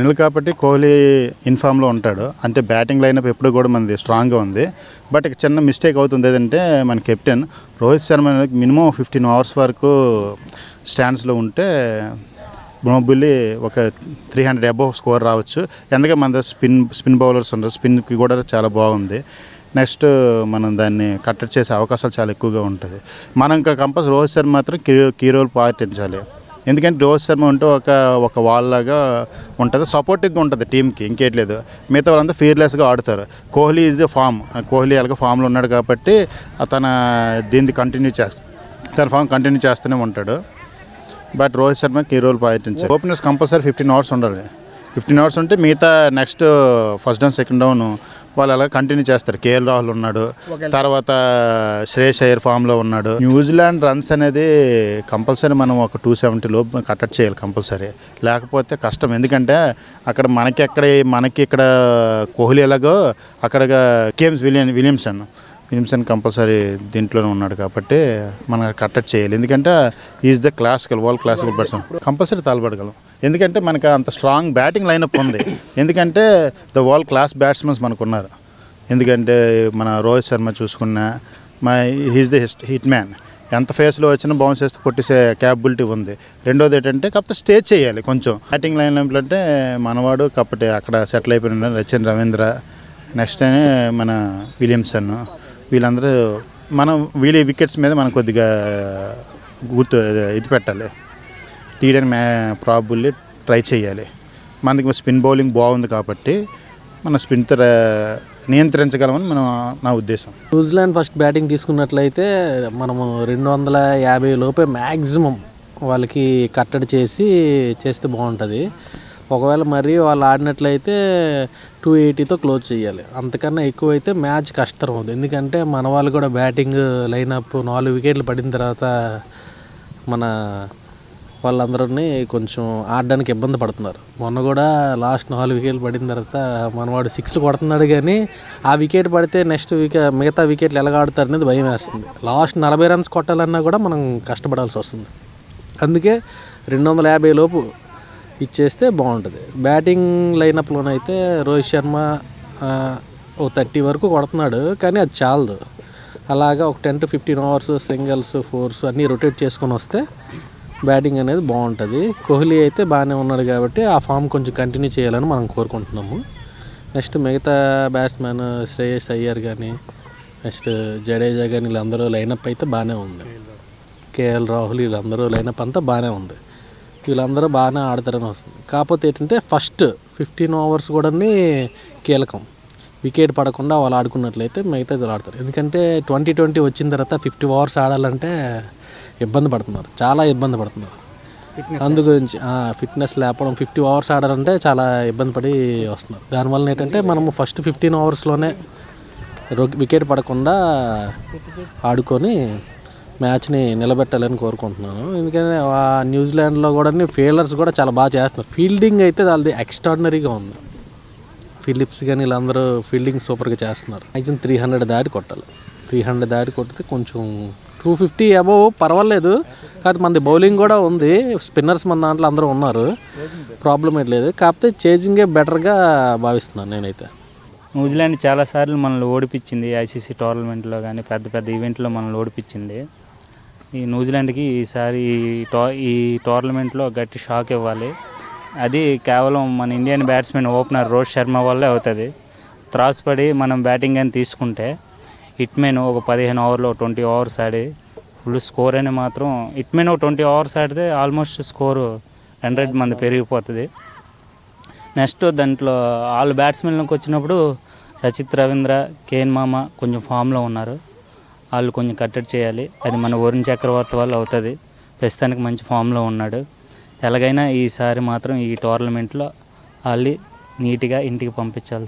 Final కాబట్టి కోహ్లీ ఇన్ఫామ్లో ఉంటాడు. అంటే బ్యాటింగ్ లైనప్ ఎప్పుడు కూడా మనది స్ట్రాంగ్గా ఉంది. బట్ చిన్న మిస్టేక్ అవుతుంది. ఏదంటే మన captain Rohit Sharma minimum fifteen overs వరకు స్టాండ్స్లో ఉంటే బుల్లి ఒక త్రీ హండ్రెడ్ అబోవ్ స్కోర్ రావచ్చు. ఎందుకంటే మన స్పిన్ స్పిన్ బౌలర్స్ ఉన్నారు స్పిన్కి కూడా చాలా బాగుంది. నెక్స్ట్ మనం దాన్ని కట్టడి చేసే అవకాశాలు చాలా ఎక్కువగా ఉంటుంది. మనం ఇంకా కంపల్సరీ రోహిత్ శర్మ మాత్రం కీ కీ రోల్ పాటించాలి. ఎందుకంటే రోహిత్ శర్మ ఉంటే ఒక ఒక వాల్ లాగా ఉంటుంది. సపోర్టివ్గా ఉంటుంది టీంకి ఇంకేట్లేదు మిగతా వాళ్ళంతా ఫీర్లెస్గా ఆడుతారు. Kohli is the form Kohli అలాగే ఫామ్లో ఉన్నాడు కాబట్టి తన దీన్ని కంటిన్యూ చేస్తా తన ఫామ్ కంటిన్యూ చేస్తూనే ఉంటాడు. బట్ రోహిత్ శర్మకి ఈ రోల్ పాటించారు ఓపెనర్స్ కంపల్సరీ ఫిఫ్టీన్ అవర్స్ ఉండాలి. ఫిఫ్టీన్ అవర్స్ ఉంటే మిగతా next first down second down వాళ్ళు అలా కంటిన్యూ చేస్తారు. కేఎల్ రాహుల్ ఉన్నాడు. తర్వాత శ్రేయస్ అయ్యర్ ఫామ్లో ఉన్నాడు. న్యూజిలాండ్ రన్స్ అనేది కంపల్సరీ మనం ఒక టూ సెవెంటీ లోపు కట్టడి చేయాలి కంపల్సరీ లేకపోతే కష్టం. ఎందుకంటే అక్కడ మనకి ఎక్కడ మనకి ఇక్కడ కోహ్లీ ఎలాగో అక్కడ Kane William Williamson Williamson compulsory దీంట్లోనే ఉన్నాడు కాబట్టి మనం కట్టడి చేయాలి. ఎందుకంటే is the classical world classical person compulsory తలబడగలం ఎందుకంటే మనకి అంత స్ట్రాంగ్ బ్యాటింగ్ లైనప్ ఉంది. ఎందుకంటే ద వరల్డ్ క్లాస్ బ్యాట్స్మెన్స్ మనకు ఉన్నారు ఎందుకంటే మన రోహిత్ శర్మ చూసుకున్న మా హీస్ ద హిట్ మ్యాన్ ఎంత ఫేస్లో వచ్చినా బౌన్స్ చేస్తే కొట్టేసే క్యాపబిలిటీ ఉంది. రెండోది ఏంటంటే కాకపోతే స్టే చేయాలి కొంచెం. బ్యాటింగ్ లైన్ అంటే మనవాడు కాకపోతే అక్కడ సెటిల్ అయిపోయిన రచిన్ రవీంద్ర నెక్స్ట్ మన విలియమ్సన్. వీళ్ళందరూ మనం వీళ్ళ వికెట్స్ మీద మనం కొద్దిగా గుర్తు ఇది పెట్టాలి. తీయడానికి మ్యా ప్రాబుల్లీ ట్రై చేయాలి. మనకి స్పిన్ బౌలింగ్ బాగుంది కాబట్టి మన స్పిన్తో నియంత్రించగలమని మన నా ఉద్దేశం. న్యూజిలాండ్ ఫస్ట్ బ్యాటింగ్ తీసుకున్నట్లయితే మనము రెండు వందల యాభై లోపే మ్యాక్సిమం వాళ్ళకి కట్టడి చేసి చేస్తే బాగుంటుంది. ఒకవేళ మరీ వాళ్ళు ఆడినట్లయితే టూ ఎయిటీతో క్లోజ్ చేయాలి. అంతకన్నా ఎక్కువ అయితే మ్యాచ్ కష్టం అవుతుంది ఎందుకంటే మన వాళ్ళు కూడా బ్యాటింగ్ లైనప్ నాలుగు వికెట్లు పడిన తర్వాత మన వాళ్ళందరినీ కొంచెం ఆడడానికి ఇబ్బంది పడుతున్నారు. మొన్న కూడా లాస్ట్ నాలుగు వికెట్లు పడిన తర్వాత మనవాడు సిక్స్లు కొడుతున్నాడు కానీ ఆ వికెట్ పడితే నెక్స్ట్ వికెట్ మిగతా వికెట్లు ఎలా ఆడతారు అనేది భయం వేస్తుంది. లాస్ట్ నలభై రన్స్ కొట్టాలన్నా కూడా మనం కష్టపడాల్సి వస్తుంది. అందుకే రెండు వందల యాభై లోపు ఇచ్చేస్తే బాగుంటుంది. బ్యాటింగ్ లైనప్లోనైతే రోహిత్ శర్మ ఓ థర్టీ వరకు కొడుతున్నాడు కానీ అది చాలదు. అలాగా ఒక ten to fifteen overs singles fours అన్నీ రొటేట్ చేసుకొని వస్తే బ్యాటింగ్ అనేది బాగుంటుంది. కోహ్లీ అయితే బాగానే ఉన్నాడు కాబట్టి ఆ ఫామ్ కొంచెం కంటిన్యూ చేయాలని మనం కోరుకుంటున్నాము. నెక్స్ట్ మిగతా బ్యాట్స్మెన్ శ్రేయస్ అయ్యర్ కానీ నెక్స్ట్ జడేజా కానీ వీళ్ళందరూ లైనప్ అయితే బాగానే ఉంది. కేఎల్ రాహుల్ వీళ్ళందరూ లైనప్ అంతా బాగానే ఉంది. వీళ్ళందరూ బాగానే ఆడతారని వస్తుంది. కాకపోతే ఏంటంటే ఫస్ట్ ఫిఫ్టీన్ ఓవర్స్ కూడా కీలకం. వికెట్ పడకుండా వాళ్ళు ఆడుకున్నట్లయితే మిగతా ఆడతారు. ఎందుకంటే ట్వంటీ ట్వంటీ వచ్చిన తర్వాత ఫిఫ్టీ ఓవర్స్ ఆడాలంటే ఇబ్బంది పడుతున్నారు. చాలా ఇబ్బంది పడుతున్నారు. అందు గురించి ఫిట్నెస్ లేకపోవడం ఫిఫ్టీ అవర్స్ ఆడాలంటే చాలా ఇబ్బంది పడి వస్తున్నారు. దానివల్ల ఏంటంటే మనము ఫస్ట్ ఫిఫ్టీన్ అవర్స్లోనే వికెట్ పడకుండా ఆడుకొని మ్యాచ్ని నిలబెట్టాలని కోరుకుంటున్నాను. ఎందుకంటే ఆ న్యూజిలాండ్లో కూడా ఫీల్డర్స్ కూడా చాలా బాగా చేస్తున్నారు. ఫీల్డింగ్ అయితే వాళ్ళది ఎక్స్ట్రాడినరీగా ఉంది. ఫిలిప్స్ కానీ వీళ్ళందరూ ఫీల్డింగ్ సూపర్గా చేస్తున్నారు. మ్యాక్సిమం త్రీ హండ్రెడ్ దాటి కొట్టాలి. త్రీ హండ్రెడ్ దాటి కొడితే కొంచెం టూ ఫిఫ్టీ అబోవ్ పర్వాలేదు. కాకపోతే మనది బౌలింగ్ కూడా ఉంది. స్పిన్నర్స్ మన దాంట్లో అందరూ ఉన్నారు. ప్రాబ్లం ఏం లేదు. కాకపోతే చేజింగే బెటర్గా భావిస్తున్నాను నేనైతే. న్యూజిలాండ్ చాలాసార్లు మనల్ని ఓడిపించింది ఐసీసీ టోర్నమెంట్లో కానీ పెద్ద పెద్ద ఈవెంట్లో మనల్ని ఓడిపించింది ఈ న్యూజిలాండ్కి ఈసారి ఈ టో ఈ టోర్నమెంట్లో గట్టి షాక్ ఇవ్వాలి. అది కేవలం మన Indian batsmen opener Rohit Sharma వల్లే అవుతుంది. త్రాసుపడి మనం బ్యాటింగ్ అని తీసుకుంటే హిట్మెన్ ఒక పదిహేను ఓవర్లో ట్వంటీ ఓవర్స్ ఆడి ఫుల్ స్కోర్ అని మాత్రం హిట్మెన్ ఒక ట్వంటీ ఓవర్స్ ఆడితే ఆల్మోస్ట్ స్కోరు హండ్రెడ్ మంది పెరిగిపోతుంది. నెక్స్ట్ దాంట్లో వాళ్ళు బ్యాట్స్మెన్లకు వచ్చినప్పుడు రచిత్ రవీంద్ర కేన్ మామ కొంచెం ఫామ్లో ఉన్నారు. వాళ్ళు కొంచెం కట్టడి చేయాలి. అది మన వరుణ్ చక్రవర్తి వల్ల అవుతుంది. ప్రస్తుతానికి మంచి ఫామ్లో ఉన్నాడు. ఎలాగైనా ఈసారి మాత్రం ఈ టోర్నమెంట్లో వాళ్ళు నీట్గా ఇంటికి పంపించాలి